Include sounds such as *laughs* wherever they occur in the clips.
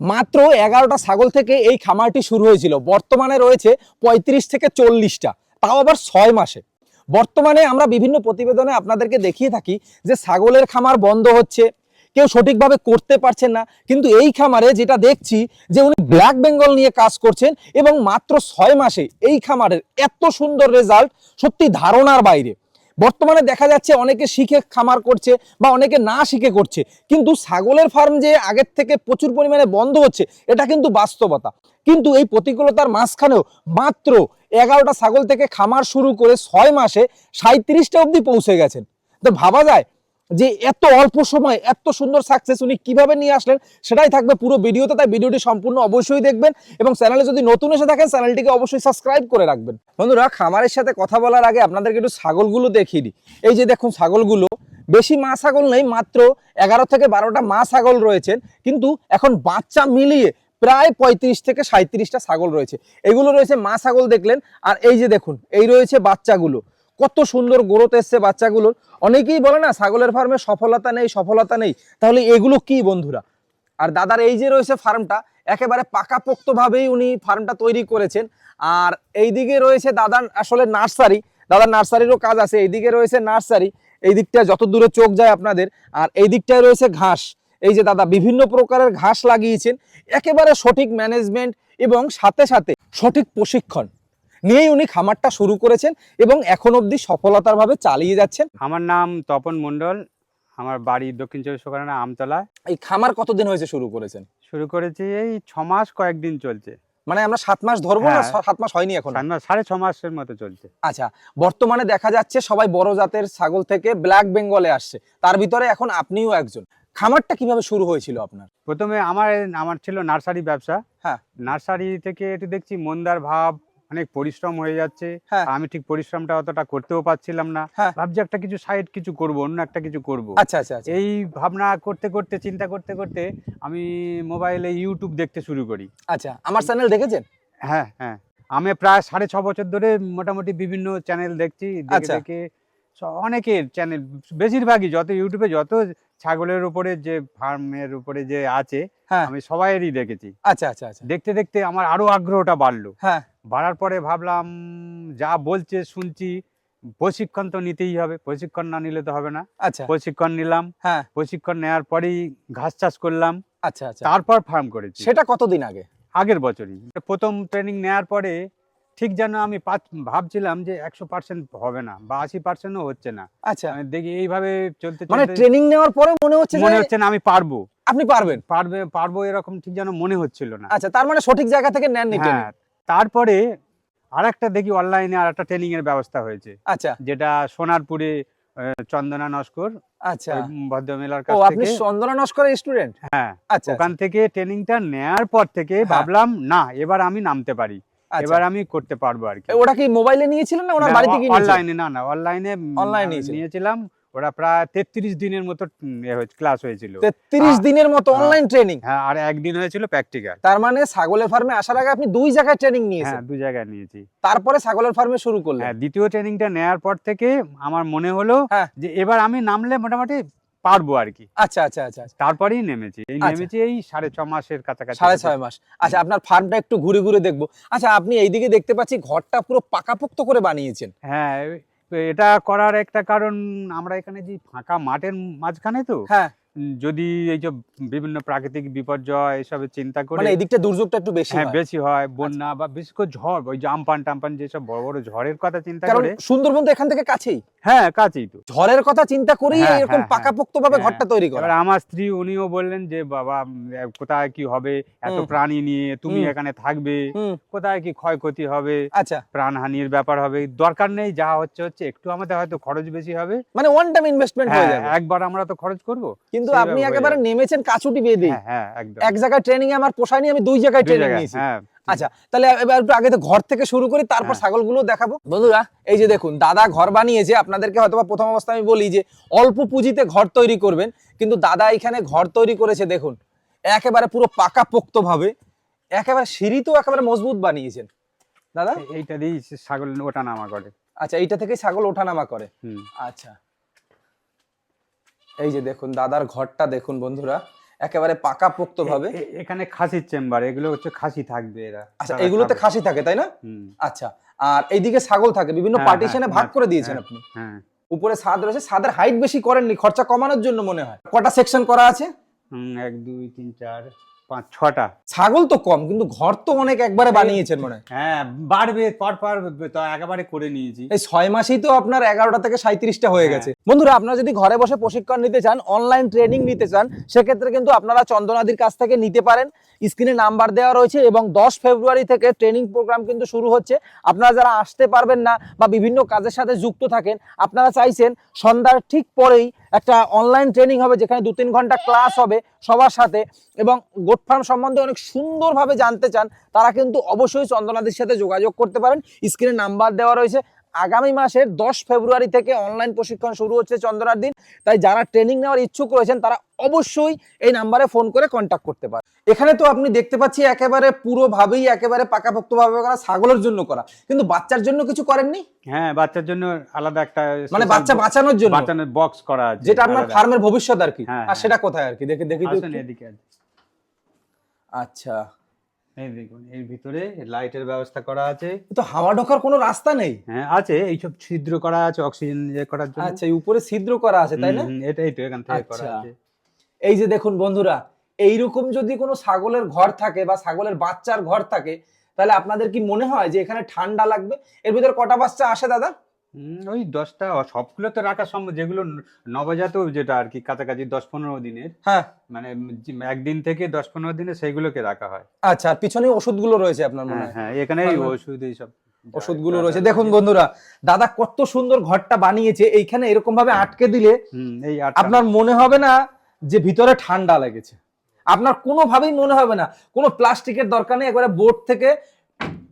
মাত্র এগারোটা ছাগল থেকে এই খামারটি শুরু হয়েছিল। বর্তমানে রয়েছে পঁয়ত্রিশ থেকে চল্লিশটা, তাও আবার ছয় মাসে। বর্তমানে আমরা বিভিন্ন প্রতিবেদনে আপনাদেরকে দেখিয়ে থাকি যে ছাগলের খামার বন্ধ হচ্ছে, কেউ সঠিকভাবে করতে পারছেন না, কিন্তু এই খামারে যেটা দেখছি যে উনি ব্ল্যাক বেঙ্গল নিয়ে কাজ করছেন এবং মাত্র ছয় মাসে এই খামারের এত সুন্দর রেজাল্ট, সত্যি ধারণার বাইরে। বর্তমানে দেখা যাচ্ছে অনেকে শিখে খামার করছে বা অনেকে না শিখে করছে। কিন্তু ছাগলের ফার্ম যে আগের থেকে প্রচুর পরিমাণে বন্ধ হচ্ছে, এটা কিন্তু বাস্তবতা। কিন্তু এই প্রতিকূলতার মাঝখানেও মাত্র এগারোটা ছাগল থেকে খামার শুরু করে ছয় মাসে সাঁত্রিশটা অবধি পৌঁছে গেছেন। তো ভাবা যায় যে এত অল্প সময়, এত সুন্দর সাকসেস উনি কীভাবে নিয়ে আসলেন, সেটাই থাকবে পুরো ভিডিওতে, তাই ভিডিওটি সম্পূর্ণ অবশ্যই দেখবেন এবং চ্যানেলে যদি নতুন এসে থাকেন চ্যানেলটিকে অবশ্যই সাবস্ক্রাইব করে রাখবেন। বন্ধুরা, খামারের সাথে কথা বলার আগে আপনাদেরকে একটু ছাগলগুলো দেখিয়ে দিই। এই যে দেখুন ছাগলগুলো, বেশি মা ছাগল নেই, মাত্র এগারো থেকে বারোটা মা ছাগল রয়েছেন কিন্তু এখন বাচ্চা মিলিয়ে প্রায় পঁয়ত্রিশ থেকে সাঁত্রিশটা ছাগল রয়েছে। এগুলো রয়েছে মা ছাগল দেখলেন, আর এই যে দেখুন, এই রয়েছে বাচ্চাগুলো। কত সুন্দর গ্রোথ এসছে বাচ্চাগুলোর। অনেকেই বলে না, ছাগলের ফার্মে সফলতা নেই সফলতা নেই। তাহলে এগুলো কি বন্ধুরা? আর দাদার এই যে রয়েছে ফার্মটা একেবারে পাকাপোক্তভাবেই উনি ফার্মটা তৈরি করেছেন। আর এইদিকে রয়েছে দাদার আসলে নার্সারি, দাদার নার্সারিরও কাজ আছে। এইদিকে রয়েছে নার্সারি, এই দিকটা যত দূরে চোখ যায় আপনাদের। আর এই দিকটায় রয়েছে ঘাস। এই যে দাদা বিভিন্ন প্রকারের ঘাস লাগিয়েছেন, একেবারে সঠিক ম্যানেজমেন্ট এবং সাথে সাথে সঠিক প্রশিক্ষণ। নিয়েই উনি খামারটা শুরু করেছেন এবং এখন অবধি সফলতার ভাবে চালিয়ে যাচ্ছেন। আমার নাম তপন মণ্ডল আমার বাড়ি দক্ষিণ চব্বিশ পরগনা আমতলা। এই খামার কতদিন হয়েছে শুরু করেছেন? শুরু করেছি এই ছ মাস কয়েকদিন চলছে। মানে আমরা সাত মাস ধরবো না? হ্যাঁ। সাত মাস হয়নি এখন? সাড়ে ছ মাসের মতো চলছে। আচ্ছা বর্তমানে দেখা যাচ্ছে সবাই বড় জাতের ছাগল থেকে ব্ল্যাক বেঙ্গলে আসছে। তার ভিতরে এখন আপনিও একজন। খামারটা কীভাবে শুরু হয়েছিল আপনার? প্রথমে আমার আমার ছিল নার্সারি ব্যবসা। হ্যাঁ। নার্সারি থেকে একটু দেখছি মন্দার ভাব অনেক পরিশ্রম হয়ে যাচ্ছে। হ্যাঁ। আমি ঠিক পরিশ্রমটা অতটা করতেও পারছিলাম না। হ্যাঁ। ভাবছি একটা কিছু সাইড কিছু করব অন্য একটা কিছু করব। আচ্ছা আচ্ছা আচ্ছা। এই ভাবনা করতে করতে চিন্তা করতে করতে আমি মোবাইলে ইউটিউব দেখতে শুরু করি। আচ্ছা আমার চ্যানেল দেখেছেন? হ্যাঁ হ্যাঁ। আমি প্রায় সাড়ে ছ বছর ধরে মোটামুটি বিভিন্ন চ্যানেল দেখছি দেখে আচ্ছা। দেখে অনেকের চ্যানেল বেশিরভাগই যত ইউটিউবে যত ছাগলের উপরে যে ফার্মের উপরে যে আছে হ্যাঁ। আমি সবাইয়েরই দেখেছি। আচ্ছা আচ্ছা আচ্ছা। দেখতে দেখতে আমার আরও আগ্রহটা বাড়লো। হ্যাঁ। বাড়ার পরে ভাবলাম যা বলছে শুনছি প্রশিক্ষণ তো নিতেই হবে প্রশিক্ষণ না নিলে তো হবে না। আচ্ছা। প্রশিক্ষণ নিলাম। হ্যাঁ। প্রশিক্ষণ নেওয়ার পরেই ঘাস চাষ করলাম। আচ্ছা আচ্ছা। তারপর ফার্ম করেছি। সেটা কতদিন আগে? আগের বছরই। প্রথম ট্রেনিং নেওয়ার পরে ঠিক যেন আমি ভাবছিলাম যে একশো পার্সেন্ট হবে না বা আশি পার্সেন্টও হচ্ছে না। আচ্ছা। আমি দেখি এইভাবে চলতে মানে ট্রেনিং নেওয়ার পরে মনে হচ্ছে মনে হচ্ছে না আমি পারব। আপনি পারবেন। পারবে পারব এরকম ঠিক যেন মনে হচ্ছিল না। আচ্ছা তার মানে সঠিক জায়গা থেকে নেননি হ্যাঁ তারপরে আর একটা দেখি অনলাইনে আর একটা ট্রেনিং এর ব্যবস্থা হয়েছে। আচ্ছা। যেটা সোনারপুরে চন্দনা নস্কর আচ্ছা। ভদ্রমেলার কাছ আপনি চন্দনা নস্করের স্টুডেন্ট হ্যাঁ। আচ্ছা ওখান থেকে ট্রেনিংটা নেয়ার পর থেকে হ্যাঁ। ভাবলাম না এবার আমি নামতে পারি। আচ্ছা এবার আমি করতে পারব আর কি। ওটা কি মোবাইলে নিয়েছিলেন না ওনার বাড়িতে গিয়ে অনলাইনে না না অনলাইনে নিয়েছিলেন? নিয়েছিলাম। ওরা প্রায় তেত্রিশ দিনের মতো ক্লাস হয়েছিল। তেত্রিশ দিনের মতো হ্যাঁ। অনলাইন ট্রেনিং হ্যাঁ আর একদিন হয়েছিল প্র্যাকটিক্যাল তার মানে ছাগলের ফার্মে আসার আগে আপনি দুই জায়গায় ট্রেনিং নিয়েছেন? হ্যাঁ দুই জায়গায় নিয়েছি। তারপরে ছাগলের ফার্মে শুরু করলেন? হ্যাঁ দ্বিতীয় ট্রেনিংটা নেওয়ার পর থেকে আমার মনে হলো হ্যাঁ। যে এবার আমি নামলে মোটামুটি পারব আর কি আচ্ছা আচ্ছা আচ্ছা আচ্ছা। তারপরেই নেমেছি। এই আচ্ছা। নেমেছি এই সাড়ে ছ মাসের কাছাকাছি। সাড়ে ছয় মাস। আচ্ছা আপনার ফার্মটা একটু ঘুরে ঘুরে দেখব। আচ্ছা আপনি এইদিকে দেখতে পাচ্ছি ঘরটা পুরো পাকাপোক্ত করে বানিয়েছেন। হ্যাঁ এটা করার একটা কারণ আমরা এখানে যে ফাঁকা মাঠের মাঝখানে তো হ্যাঁ। যদি এই যে বিভিন্ন প্রাকৃতিক বিপর্যয় এসবের চিন্তা করে মানে এদিকটা দুর্যোগটা একটু বেশি হ্যাঁ বেশি হয় বন্যা বা বিশেষ করে ঝড় ওই যে আমপান টাম্পান যেসব বড় বড় ঝড়ের কথা চিন্তা করে। সুন্দরবন তো এখান থেকে কাছেই। হ্যাঁ কাছেই তো। ঝড়ের কথা চিন্তা করেই হ্যাঁ, এরকম হ্যাঁ, পাকাপোক্ত ভাবে হ্যাঁ। ঘরটা তৈরি করা। আমার স্ত্রী উনিও বললেন যে বাবা কোথায় কি হবে? এত প্রাণী নিয়ে তুমি এখানে থাকবে। কোথায় কি ক্ষয়ক্ষতি হবে? আচ্ছা। প্রাণহানির ব্যাপার হবে। দরকার নেই যা হচ্ছে হচ্ছে। একটু আমাদের হয়তো খরচ বেশি হবে। মানে ওয়ান টাইম ইনভেস্টমেন্ট হয়ে হ্যাঁ, যাবে। একবার আমরা তো খরচ করব। কিন্তু সেইভাবে আপনি একেবারে নেমেছেন কাছুটি বেঁধে হ্যাঁ হ্যাঁ একদম। এক জায়গায় ট্রেনিং আমার পোষায়নি আমি দুই জায়গায় ট্রেনিং নিয়েছি। হ্যাঁ আচ্ছা তাহলে এবার একটু আগে তো ঘর থেকে শুরু করি তারপর। ছাগলগুলো দেখাবো। বন্ধুরা এই যে দেখুন দাদা ঘর বানিয়েছে আপনাদেরকে হয়তো প্রথম অবস্থায় আমি বলি যে অল্প পুঁজিতে ঘর তৈরি করবেন কিন্তু দাদা এখানে ঘর তৈরি করেছে দেখুন একেবারে পুরো পাকাপোক্ত ভাবে একেবারে সিঁড়ি তো একেবারে মজবুত বানিয়েছেন। দাদা? এইটা দিয়েই ছাগল ওটা নামা করে। আচ্ছা এইটা থেকে ছাগল ওঠানামা করে। আচ্ছা। এই যে দেখুন দাদার ঘরটা দেখুন বন্ধুরা একেবারে পাকা পোক্ত ভাবে এখানে খাসির চেম্বার এগুলো হচ্ছে খাসি থাকবে এরা। আচ্ছা এগুলোতে খাসি থাকে তাই না? আচ্ছা আর এইদিকে ছাগল থাকে বিভিন্ন হ্যাঁ, পার্টিশনে হ্যাঁ, ভাগ হ্যাঁ, করে দিয়েছেন হ্যাঁ। আপনি। হ্যাঁ। উপরে ছাদ রয়েছে ছাদের হাইট বেশি করেননি খরচা কমানোর জন্য মনে হয়। কটা সেকশন করা আছে? এক দুই তিন চার। পাঁচ ছটা। ছাগল তো কম কিন্তু ঘর তো অনেক একবারে বানিয়েছেন মনে হয়। হ্যাঁ বাড়বে পর পর তো একেবারে করে নিয়েছি। এই ছয় মাসেই তো আপনার এগারোটা থেকে সাঁত্রিশটা হয়ে হ্যাঁ। গেছে। বন্ধুরা আপনারা যদি ঘরে বসে প্রশিক্ষণ নিতে চান অনলাইন ট্রেনিং নিতে চান সেক্ষেত্রে কিন্তু আপনারা চন্দনাদির কাছ থেকে নিতে পারেন। স্ক্রিনে নাম্বার দেওয়া রয়েছে এবং দশ ফেব্রুয়ারি থেকে ট্রেনিং প্রোগ্রাম কিন্তু শুরু হচ্ছে। আপনারা যারা আসতে পারবেন না বা বিভিন্ন কাজের সাথে যুক্ত থাকেন আপনারা চাইছেন সন্ধ্যার ঠিক পরেই একটা অনলাইন ট্রেনিং হবে যেখানে দু তিন ঘণ্টা ক্লাস হবে সবার সাথে এবং গোট ফার্ম সম্বন্ধে অনেক সুন্দরভাবে জানতে চান, তারা কিন্তু অবশ্যই চন্দনাদির সাথে যোগাযোগ করতে পারেন। স্ক্রিনে নাম্বার দেওয়া রয়েছে। আগামী মাসের দশ ফেব্রুয়ারি থেকে অনলাইন প্রশিক্ষণ শুরু হচ্ছে চন্দ্রনার দিন তাই যারা ট্রেনিং নেওয়ার ইচ্ছুক রয়েছেন, তারা অবশ্যই এই নাম্বারে ফোন করে কন্ট্যাক্ট করতে পারেন। এখানে তো আপনি দেখতে পাচ্ছি একেবারে পুরোভাবেই একেবারে পাকাপোক্তভাবে করা ছাগলের জন্য করা। কিন্তু বাচ্চার জন্য কিছু করেননি? হ্যাঁ বাচ্চার জন্য আলাদা একটা মানে বাচ্চা বাঁচানোর জন্য? বাঁচানোর বক্স করা আছে যেটা আপনার ফার্মের ভবিষ্যৎ আর কি। হ্যাঁ, আর হ্যাঁ। সেটা কোথায় আর কি? দেখে দেখি এদিকে। আচ্ছা। এই দেখুন এর ভিতরে লাইটের ব্যবস্থা করা আছে। তো হাওয়া ঢোকার কোনো রাস্তা নেই? হ্যাঁ আছে এইসব ছিদ্র করা আছে অক্সিজেন ইয়ে করার জন্য। আচ্ছা এই উপরে ছিদ্র করা আছে তাই না? এটাই তো এখান থেকে করা আচ্ছা। আছে। এই যে দেখুন বন্ধুরা এইরকম যদি কোনো ছাগলের ঘর থাকে বা ছাগলের বাচ্চার ঘর থাকে তাহলে আপনাদের কি মনে হয় যে এখানে ঠান্ডা লাগবে? এর ভিতরে কটা বাচ্চা আসে দাদা? ওই দশটা সবগুলো তো রাখা সম্ভব যেগুলো নবজাত যেটা আর কি কাছাকাছি দশ পনেরো দিনের হ্যাঁ। মানে একদিন থেকে দশ পনেরো দিনে সেইগুলোকে রাখা হয়। আচ্ছা আর পিছনে ওষুধগুলো রয়েছে আপনার মনে হ্যাঁ? হয় হ্যাঁ এখানে এই ভালো। ওষুধ এইসব ওষুধগুলো রয়েছে। দেখুন বন্ধুরা দাদা কত সুন্দর ঘরটা বানিয়েছে এইখানে এরকম ভাবে আটকে দিলে এই আপনার মনে হবে না যে ভিতরে ঠান্ডা লেগেছে। আপনার কোনোভাবেই মনে হবে না কোনো প্লাস্টিকের দরকার নেই একবারে বোর্ড থেকে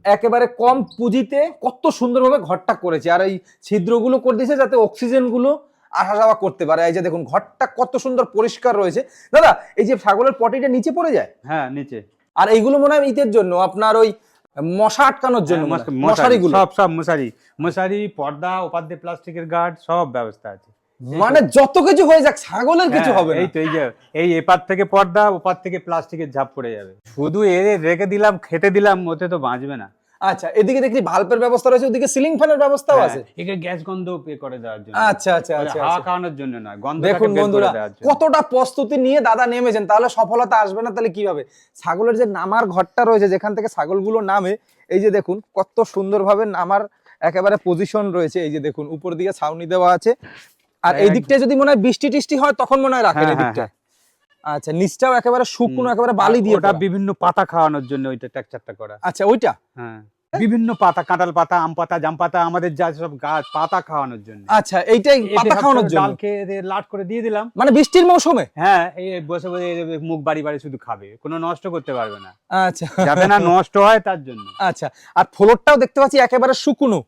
একেবারে কম পুঁজিতে কত সুন্দরভাবে ঘরটা করেছে। আর এই ছিদ্রগুলো করে দিয়েছে যাতে অক্সিজেনগুলো আসা যাওয়া করতে পারে। এই যে দেখুন ঘরটা কত সুন্দর পরিষ্কার রয়েছে। দাদা এই যে ছাগলের পটিটা নিচে পড়ে যায়? হ্যাঁ নিচে। আর এইগুলো মনে হয় ইতের জন্য আপনার ওই মশা আটকানোর জন্য হ্যাঁ। মশা- মশারি। মশারিগুলো। সব সব মশারি। মশারি পর্দা উপাধ্যে প্লাস্টিকের গার্ড সব ব্যবস্থা আছে। মানে যত কিছু হয়ে যাক ছাগলের কিছু হ্যাঁ, হবে এই তো এই যে এই এপার থেকে পর্দা ওপার থেকে প্লাস্টিকের ঝাপ পড়ে যাবে। শুধু এ রেখে দিলাম খেতে দিলাম ওতে তো বাঁচবে না। আচ্ছা এদিকে দেখি ভাল্বের ব্যবস্থা রয়েছে ওদিকে সিলিং ফ্যানের ব্যবস্থাও আছে? হ্যাঁ, একে গ্যাস গন্ধ পে করে দেওয়ার জন্য। আচ্ছা আচ্ছা আচ্ছা হাওয়া আচ্ছা। খাওয়ানোর জন্য নয় গন্ধ দেখুন বন্ধুরা কতটা প্রস্তুতি নিয়ে দাদা নেমেছেন তাহলে সফলতা আসবে না তাহলে কীভাবে ছাগলের যে নামার ঘরটা রয়েছে যেখান থেকে ছাগলগুলো নামে এই যে দেখুন কত সুন্দরভাবে নামার একেবারে পজিশন রয়েছে এই যে দেখুন উপর দিকে ছাউনি দেওয়া আছে। আর এই দিকটা যদি মনে হয় বৃষ্টি টিষ্টি হয় তখন মনে হয় রাখেন হ্যাঁ, এই হ্যাঁ, দিকটা আচ্ছা নিচটাও একেবারে শুকনো একেবারে বালি দিয়ে ওটা বিভিন্ন পাতা খাওয়ানোর জন্য ওইটা টেক্সচারটা করা। আচ্ছা ওইটা? হ্যাঁ। বিভিন্ন পাতা কাঁঠাল পাতা আম পাতা জাম পাতা আমাদের যা সব গাছ পাতা খাওয়ানোর জন্য। আচ্ছা এইটাই পাতা খাওয়ানোর জন্য? এদের লাট করে দিয়ে দিলাম। মানে বৃষ্টির মৌসুমে? হ্যাঁ এই বসে বসে মুখ বাড়ি বাড়ি শুধু খাবে কোনো নষ্ট করতে পারবে না। আচ্ছা। যাতে না নষ্ট হয় তার জন্য। আচ্ছা আর ফ্লোরটাও দেখতে পাচ্ছি একেবারে শুকনো।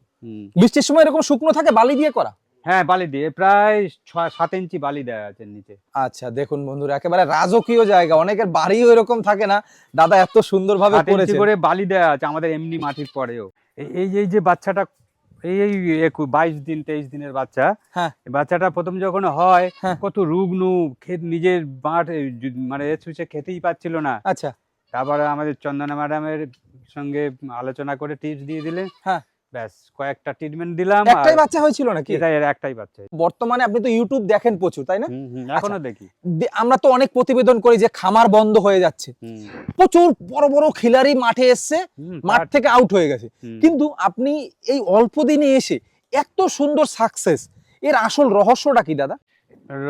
বৃষ্টির সময় এরকম শুকনো থাকে বালি দিয়ে করা? হ্যাঁ বালি দিয়ে প্রায় ছয় সাত ইঞ্চি বালি দেওয়া আছে নিচে। আচ্ছা দেখুন বন্ধুরা একেবারে রাজকীয় জায়গা অনেকের বাড়িও এরকম থাকে না। দাদা এত সুন্দরভাবে করেছে করে বালি দেওয়া আছে আমাদের এমনি মাটির পরেও। এই- এই যে বাচ্চাটা এই বাইশ দিন তেইশ দিনের বাচ্চা হ্যাঁ। বাচ্চাটা প্রথম যখন হয় হ্যাঁ। কত রুগ্ন খেত নিজের বাঁট মানে এ ছুঁচে খেতেই পাচ্ছিল না। আচ্ছা। তারপরে আমাদের চন্দনা ম্যাডামের সঙ্গে আলোচনা করে টিপস দিয়ে দিলে হ্যাঁ। ব্যাস কয়েকটা ট্রিটমেন্ট দিলাম একটাই বাচ্চা হয়েছিল নাকি? এটা একটাই বাচ্চা বর্তমানে আপনি তো ইউটিউব দেখেন প্রচুর তাই না? এখনও দেখি। আমরা তো অনেক প্রতিবেদন করি যে খামার বন্ধ হয়ে যাচ্ছে। প্রচুর বড় বড় খিলাড়ি মাঠে এসছে মাঠ থেকে আউট হয়ে গেছে। কিন্তু আপনি এই অল্প দিনে এসে এত সুন্দর সাকসেস এর আসল রহস্যটা কি দাদা?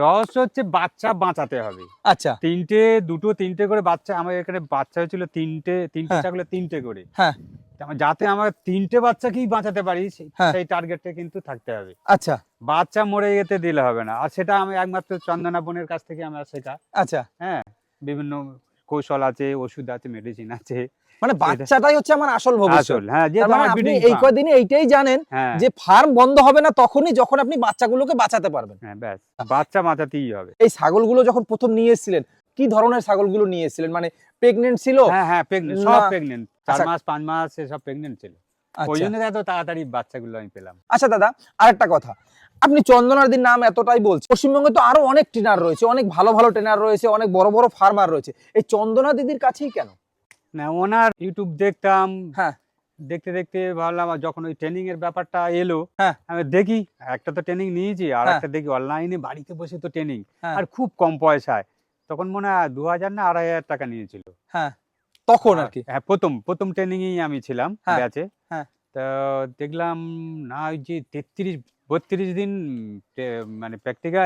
রহস্য হচ্ছে বাচ্চা বাঁচাতে হবে। আচ্ছা। তিনটে দুটো তিনটে করে বাচ্চা আমার এখানে বাচ্চা হয়েছিল তিনটে তিনটে হ্যাঁ। ছাগলের তিনটে করে। হ্যাঁ। তা- যাতে আমরা তিনটে বাচ্চাকেই বাঁচাতে পারি সেই- হ্যাঁ। সেই টার্গেটটা কিন্তু থাকতে হবে। আচ্ছা। বাচ্চা মরে যেতে দিলে হবে না। আর সেটা আমি একমাত্র চন্দনা বোনের কাছ থেকে আমরা শেখা। আচ্ছা। হ্যাঁ বিভিন্ন কৌশল আছে ওষুধ আছে মেডিসিন আছে। মানে বাচ্চাটাই হচ্ছে আমার আসল ভবিষ্যৎ। আসল হ্যাঁ যে মানে আপনি এই কদিনে এইটাই জানেন হ্যাঁ। যে ফার্ম বন্ধ হবে না তখনই যখন আপনি বাচ্চাগুলোকে বাঁচাতে পারবেন। হ্যাঁ ব্যাস বাচ্চা বাঁচাতেই হবে। এই ছাগলগুলো যখন প্রথম নিয়ে এসেছিলেন কি ধরনের ছাগলগুলো নিয়ে এসেছিলেন মানে প্রেগনেন্ট ছিল? হ্যাঁ হ্যাঁ প্রেগনেন্ট সব প্রেগনেন্ট চার আচ্ছা। মাস পাঁচ মাস এসব প্রেগনেন্ট ছিল। ওই আচ্ছা জন্য এত তাড়াতাড়ি বাচ্চাগুলো আমি পেলাম। আচ্ছা দাদা আরেকটা কথা। আপনি চন্দনাদির নাম এতটাই বলছেন। পশ্চিমবঙ্গে তো আরও অনেক ট্রেনার রয়েছে অনেক ভালো ভালো ট্রেনার রয়েছে অনেক বড় বড় ফার্মার রয়েছে। এই চন্দনা দিদির কাছেই কেন? না ওনার ইউটিউব দেখতাম। হ্যাঁ। দেখতে দেখতে ভাবলাম আর যখন ওই ট্রেনিং এর ব্যাপারটা এলো হ্যাঁ। আমি দেখি একটা তো ট্রেনিং নিয়েছি আর হ্যাঁ। একটা দেখি অনলাইনে বাড়িতে বসে তো ট্রেনিং হ্যাঁ। আর খুব কম পয়সায়। তখন মনে হয় দু হাজার না আড়াই হাজার টাকা নিয়েছিল তখন আর কি হ্যাঁ প্রথম প্রথম ট্রেনিংয়েই আমি ছিলাম হ্যাঁ, ব্যাচে হ্যাঁ। তো দেখলাম না ওই যে তেত্রিশ বত্রিশ দিন মানে প্র্যাকটিক্যাল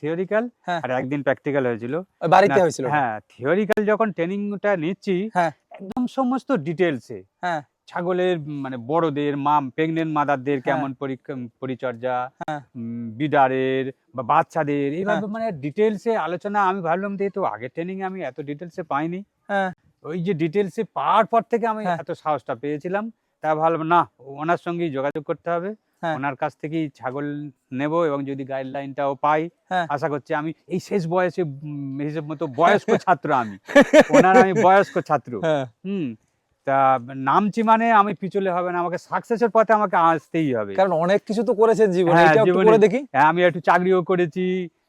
থিওরিক্যাল হ্যাঁ। আর একদিন প্র্যাকটিক্যাল হয়েছিল বাড়িতে হয়েছিল হ্যাঁ থিওরিক্যাল যখন ট্রেনিংটা নিচ্ছি হ্যাঁ। একদম সমস্ত ডিটেলসে হ্যাঁ। ছাগলের মানে বড়দের মা প্রেগনেন্ট মাদারদের হ্যাঁ। কেমন পরিচর্যা হ্যাঁ। বিডারের বা বাচ্চাদের এইভাবে মানে ডিটেলসে আলোচনা আমি ভাবলাম যে তো আগের ট্রেনিং আমি এত ডিটেলসে পাইনি হ্যাঁ। ওই যে ডিটেলসে পাওয়ার পর থেকে আমি হ্যাঁ। এত সাহসটা পেয়েছিলাম তা ভাবলাম না ওনার সঙ্গেই যোগাযোগ করতে হবে হ্যাঁ। ওনার কাছ থেকেই ছাগল নেব এবং যদি গাইডলাইনটাও পাই হ্যাঁ। আশা করছি আমি এই শেষ বয়সে হিসেব মতো বয়স্ক *laughs* ছাত্র আমি *laughs* ওনার আমি বয়স্ক ছাত্র হ্যাঁ হুম তা নামছি মানে আমি পিছলে হবে না আমাকে সাকসেসের পথে আমাকে আসতেই হবে। কারণ অনেক কিছু তো করেছেন জীবনে হ্যাঁ, করে দেখি। হ্যাঁ, আমি একটু চাকরিও করেছি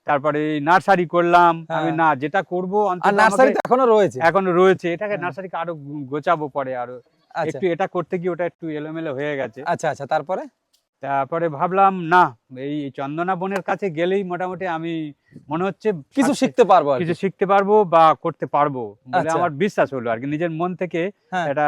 তারপরে নার্সারি করলাম আমি হ্যাঁ। না যেটা করব নার্সারি তো এখনও রয়েছে? এখনও রয়েছে এটাকে নার্সারি নার্সারিকে আরও গোছাবো পরে আরও। আচ্ছা। একটু এটা করতে গিয়ে ওটা একটু এলোমেলো হয়ে গেছে। আচ্ছা আচ্ছা তারপরে? তারপরে ভাবলাম না এই চন্দনা বনের কাছে গেলেই মোটামুটি আমি মনে হচ্ছে কিছু শিখতে পারব কিছু শিখতে পারব বা করতে পারব বলে আচ্ছা। আমার বিশ্বাস হলো আর কি নিজের মন থেকে হ্যাঁ। এটা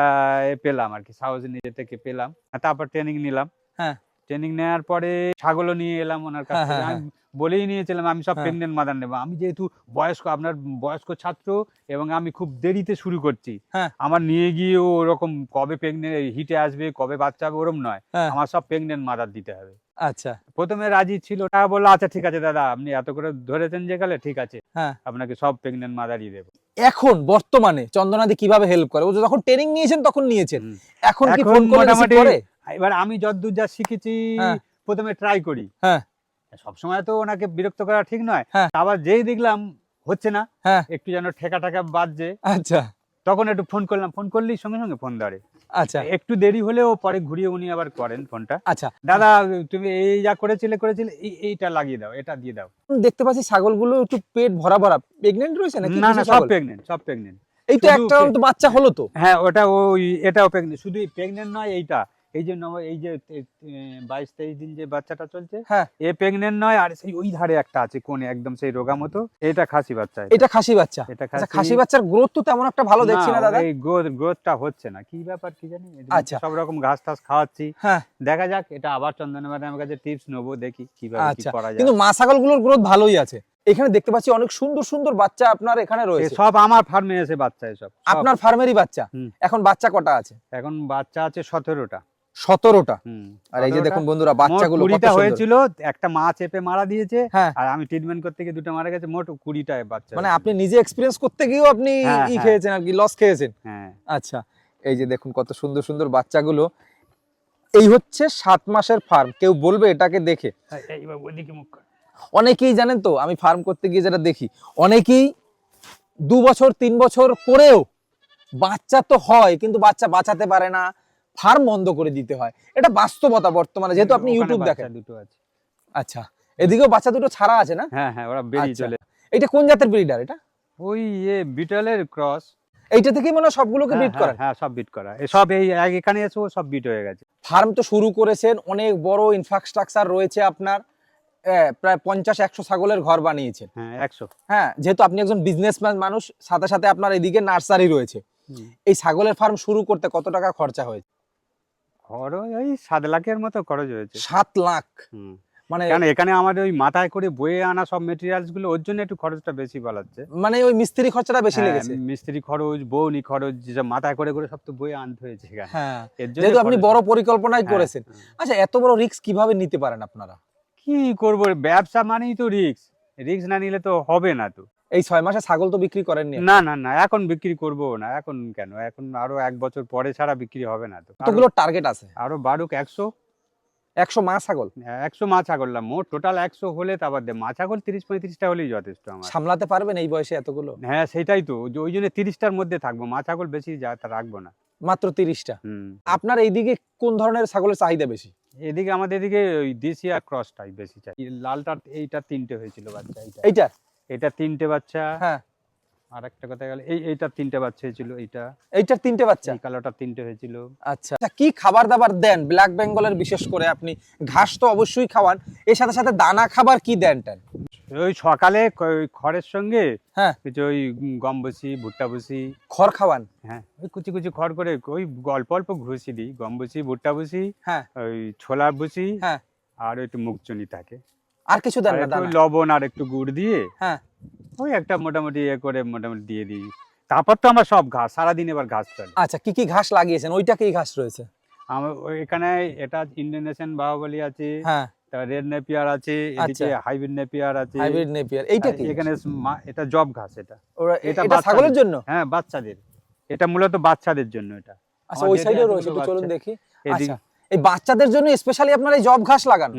পেলাম আর কি সাহস নিজের থেকে পেলাম আর তারপর ট্রেনিং নিলাম হ্যাঁ। ট্রেনিং নেওয়ার পরে ছাগলও নিয়ে এলাম ওনার কাছ হ্যাঁ, হ্যাঁ, আমি বলেই নিয়েছিলাম আমি সব হ্যাঁ। প্রেগনেন্ট মাদার নেব। আমি যেহেতু বয়স্ক আপনার বয়স্ক ছাত্র এবং আমি খুব দেরিতে শুরু করছি। হ্যাঁ। আমার নিয়ে গিয়েও ওরকম কবে প্রেগনেন্ট হিটে আসবে কবে বাচ্চা হবে ওরম নয়। হ্যাঁ। আমার সব প্রেগনেন্ট মাদার দিতে হবে। আচ্ছা। প্রথমে রাজি ছিল না বলল আচ্ছা ঠিক আছে দাদা আপনি এত করে ধরেছেন যে গেলে ঠিক আছে। হ্যাঁ। আপনাকে সব প্রেগনেন্ট মাদারই দেবো। এখন বর্তমানে চন্দনাদি কীভাবে হেল্প করে? ও যখন ট্রেনিং নিয়েছেন তখন নিয়েছেন। এখন কি ফোন করে? এবার আমি যতদূর যা শিখেছি হ্যাঁ। প্রথমে ট্রাই করি। হ্যাঁ। সবসময় তো ওনাকে বিরক্ত করা ঠিক নয়। হ্যাঁ। আবার যেই দেখলাম হচ্ছে না। হ্যাঁ। একটু যেন ঠেকা ঠেকা বাজছে। আচ্ছা। তখন একটু ফোন করলাম। ফোন করলেই সঙ্গে সঙ্গে ফোন ধরে। আচ্ছা। একটু দেরি হলেও পরে ঘুরিয়ে উনি আবার করেন ফোনটা আচ্ছা। দাদা তুমি এই যা করেছিলে করেছিলে এই এইটা লাগিয়ে দাও এটা দিয়ে দাও। দেখতে পাচ্ছি ছাগলগুলো একটু পেট ভরা ভরা। প্রেগনেন্ট রয়েছে নাকি না না সব প্রেগনেন্ট সব প্রেগনেন্ট এই তো একটা বাচ্চা হলো তো? হ্যাঁ ওটা ওই এটাও প্রেগনেন্ট শুধু প্রেগনেন্ট নয় এইটা। এই যে নব- এই যে বাইশ তেইশ দিন যে বাচ্চাটা চলছে হ্যাঁ। এ প্রেগনেন্ট নয় আর সেই ওই ধারে একটা আছে কোনে একদম সেই রোগা মতো এটা খাসি বাচ্চা এটা। খাসি বাচ্চা। এটা আচ্ছা খাসি। বাচ্চার গ্রোথ তো তেমন একটা ভালো দেখছি না দাদা। এই গ্রোথ গ্রোথটা হচ্ছে না। কি ব্যাপার কি জানি? আচ্ছা। সব রকম ঘাস টাস খাওয়াচ্ছি। হ্যাঁ। দেখা যাক এটা আবার চন্দনের আমার কাছে টিপস নেব দেখি কীভাবে কি আচ্ছা। করা যায়। কিন্তু মা ছাগলগুলোর গ্রোথ ভালোই আছে। এখানে দেখতে পাচ্ছি অনেক সুন্দর সুন্দর বাচ্চা আপনার এখানে রয়েছে। সব আমার ফার্মে এসে বাচ্চা এসব সব। আপনার ফার্মেরই বাচ্চা। এখন বাচ্চা কটা আছে? এখন বাচ্চা আছে সতেরোটা। সতেরোটা। আর এই যে দেখুন বন্ধুরা বাচ্চাগুলো কুড়িটা হয়েছিল একটা মা চেপে মারা দিয়েছে হ্যাঁ। আর আমি ট্রিটমেন্ট করতে গিয়ে দুটো মারা গেছে মোট কুড়িটা বাচ্চা মানে আপনি নিজে এক্সপিরিয়েন্স করতে গিয়েও আপনি হ্যাঁ, ই হ্যাঁ। খেয়েছেন আর কি লস খেয়েছেন। হ্যাঁ। আচ্ছা এই যে দেখুন কত সুন্দর সুন্দর বাচ্চাগুলো। এই হচ্ছে সাত মাসের ফার্ম কেউ বলবে এটাকে দেখে। অনেকেই জানেন তো আমি ফার্ম করতে গিয়ে যেটা দেখি অনেকেই দু বছর তিন বছর করেও বাচ্চা তো হয় কিন্তু বাচ্চা বাঁচাতে পারে না ফার্ম বন্ধ করে দিতে হয়। এটা বাস্তবতা বর্তমানে যেহেতু আপনি ইউটিউব দেখেন। দুটো আছে। আচ্ছা এদিকেও বাচ্চা দুটো ছাড়া আছে না? হ্যাঁ হ্যাঁ ওরা বেরিয়ে আচ্ছা। চলে এটা কোন জাতের ব্রিডার এটা? ওই ইয়ে বিটলের ক্রস। এইটা থেকেই মনে সবগুলোকে বিট করেন হ্যাঁ সব বিট করা। এ সব এই এখানে এসে সব বিট হয়ে গেছে। ফার্ম তো শুরু করেছেন অনেক বড় ইনফ্রাস্ট্রাকচার রয়েছে আপনার। প্রায় পঞ্চাশ একশো ছাগলের ঘর বানিয়েছেন। হ্যাঁ একশো। হ্যাঁ যেহেতু আপনি একজন বিজনেসম্যান মানুষ সাথে সাথে আপনার এদিকে নার্সারি রয়েছে। এই ছাগলের ফার্ম শুরু করতে কত টাকা খরচা হয়েছে? খরচ ওই সাত লাখের মতো খরচ হয়েছে। সাত লাখ? মানে কারণ এখানে আমাদের ওই মাথায় করে বয়ে আনা সব মেটেরিয়ালসগুলো ওর জন্য একটু খরচটা বেশি বলাচ্ছে মানে ওই মিস্ত্রি খরচাটা বেশি লেগেছে। মিস্ত্রি খরচ বৌনি খরচ যেসব মাথায় করে করে সব তো বয়ে আনতে হয়েছে হ্যাঁ। এর জন্য যেহেতু আপনি বড় পরিকল্পনাই হ্যাঁ, করেছেন। হ্যাঁ। আচ্ছা এত বড় রিস্ক কীভাবে নিতে পারেন আপনারা? কি করব? ব্যবসা মানেই তো রিস্ক রিস্ক না নিলে তো হবে না তো। এই ছয় মাসে ছাগল তো বিক্রি করেননি না না না এখন বিক্রি করব না এখন কেন? এখন আরও এক বছর পরে ছাড়া বিক্রি হবে না তো। কতগুলো টার্গেট আছে? আরও বাড়ুক একশো। একশো মা ছাগল? একশো মাছ ছাগল না মোট টোটাল একশো হলে তারপর মাছ ছাগল তিরিশ পঁয়ত্রিশটা হলেই যথেষ্ট আমার। সামলাতে পারবেন এই বয়সে এতগুলো? হ্যাঁ সেটাই তো ওই জন্য তিরিশটার মধ্যে থাকব মাছ ছাগল বেশি যা রাখব না। মাত্র তিরিশটা? আপনার এইদিকে কোন ধরনের ছাগলের চাহিদা বেশি? এদিকে আমাদের এদিকে ওই দেশি আর ক্রসটাই বেশি চাই। লালটা এইটা তিনটে হয়েছিল বাচ্চা এইটা। এইটা? এটা তিনটে বাচ্চা। হ্যাঁ। আর একটা কথা গেল এই এইটার তিনটে বাচ্চা হয়েছিল এইটা। এইটার তিনটে বাচ্চা? এই কালোটার তিনটে হয়েছিল। আচ্ছা আচ্ছা, কি খাবার দাবার দেন? ব্ল্যাক বেঙ্গলের বিশেষ করে আপনি। ঘাস তো অবশ্যই খাওয়ান। এর সাথে সাথে দানা খাবার কি দেন টেন? ওই সকালে খড়ের সঙ্গে হ্যাঁ। কিছু ওই গম বসি ভুট্টা বসি। খড় খাওয়ান? হ্যাঁ ওই কুচি কুচি খড় করে ওই অল্প অল্প ঘুষি দিই। গম বসি ভুট্টা বসি হ্যাঁ। ওই ছোলা বসি হ্যাঁ। আর একটু মুগচনি থাকে। আর কিছু দেন না লবণ আর একটু গুড় দিয়ে হ্যাঁ। ওই একটা মোটামুটি ইয়ে করে মোটামুটি দিয়ে দিই। তারপর তো আমার সব ঘাস সারাদিন এবার ঘাস চলে আচ্ছা কি কি ঘাস লাগিয়েছেন? ওইটা কি ঘাস রয়েছে? আমার এখানে এটা ইন্ডোনেশিয়ান বাহুবলি আছে হ্যাঁ। রেড নেপিয়ার আছে এদিকে আচ্ছা। হাইব্রিড নেপিয়ার আছে। হাইব্রিড নেপিয়ার এইটা কি? এখানে এটা জব ঘাস এটা। এটা ছাগলের বাচ্চাদের। জন্য? হ্যাঁ বাচ্চাদের। এটা মূলত বাচ্চাদের জন্য এটা। আচ্ছা ওই যেটা সাইডেও রয়েছে একটু চলুন দেখি। আচ্ছা। এই বাচ্চাদের জন্য স্পেশালি আপনারা এই জব ঘাস লাগান।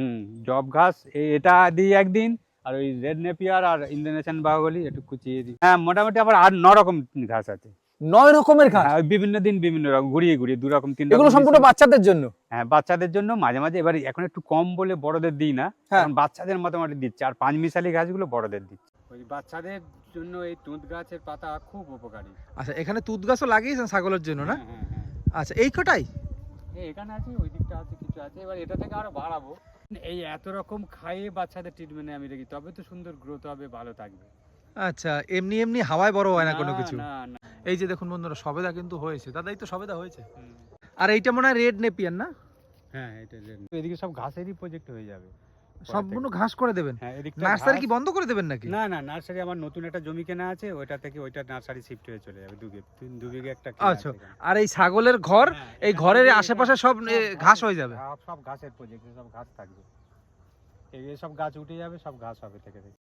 জব ঘাস এটা দিই একদিন আর ওই রেড নেপিয়ার আর ইন্দোনেশিয়ান বাহুবলি একটু কুচিয়ে দিই। হ্যাঁ মোটামুটি আবার আর ন রকম ঘাস আছে। নয় রকমের ঘাস? হ্যাঁ, বিভিন্ন দিন বিভিন্ন রকম ঘুরিয়ে ঘুরিয়ে দু রকম তিন রকম এগুলো সম্পূর্ণ বাচ্চাদের জন্য? হ্যাঁ বাচ্চাদের জন্য মাঝে মাঝে এবার এখন একটু কম বলে বড়দের দিই না হ্যাঁ। কারণ বাচ্চাদের মোটামুটি দিচ্ছে আর পাঁচ মিশালি গাছগুলো বড়দের দিচ্ছে। ওই বাচ্চাদের জন্য এই তুঁত গাছের পাতা খুব উপকারী। আচ্ছা এখানে তুঁত গাছও লাগিয়েছেন ছাগলের জন্য হ্যাঁ হ্যাঁ। আচ্ছা এই কটাই? এখানে আছে ওই দিকটা আছে কিছু আছে এবার এটা থেকে আরও বাড়াবো। এই এত রকম খাইয়ে বাচ্চাদের ট্রিটমেন্টে আমি রেখি তবে তো সুন্দর গ্রোথ হবে ভালো থাকবে। আচ্ছা এমনি এমনি হাওয়ায় বড় হয় না কোনো কিছু? না না। এই যে দেখুন বন্ধুরা সবেদা কিন্তু হয়েছে দাদাই তো সবেদা হয়েছে। আর এইটা মনে হয় রেড নেপিয়ার না? হ্যাঁ এটা রেড এদিকে সব ঘাসেরই প্রজেক্ট হয়ে যাবে। সম্পূর্ণ ঘাস করে দেবেন। হ্যাঁ নার্সারি কি বন্ধ করে দেবেন নাকি? না না নার্সারি আমার নতুন একটা জমি কেনা আছে ওইটা থেকে ওইটা নার্সারি শিফট হয়ে চলে যাবে দু বিঘে তিন- দু বিঘে একটা আচ্ছা। আর এই ছাগলের ঘর হ্যাঁ, এই ঘরের আশেপাশে সব ঘাস হয়ে যাবে। সব- সব ঘাসের প্রজেক্ট সব ঘাস থাকবে। এই সব গাছ উঠে যাবে সব ঘাস হবে থেকে থেকে।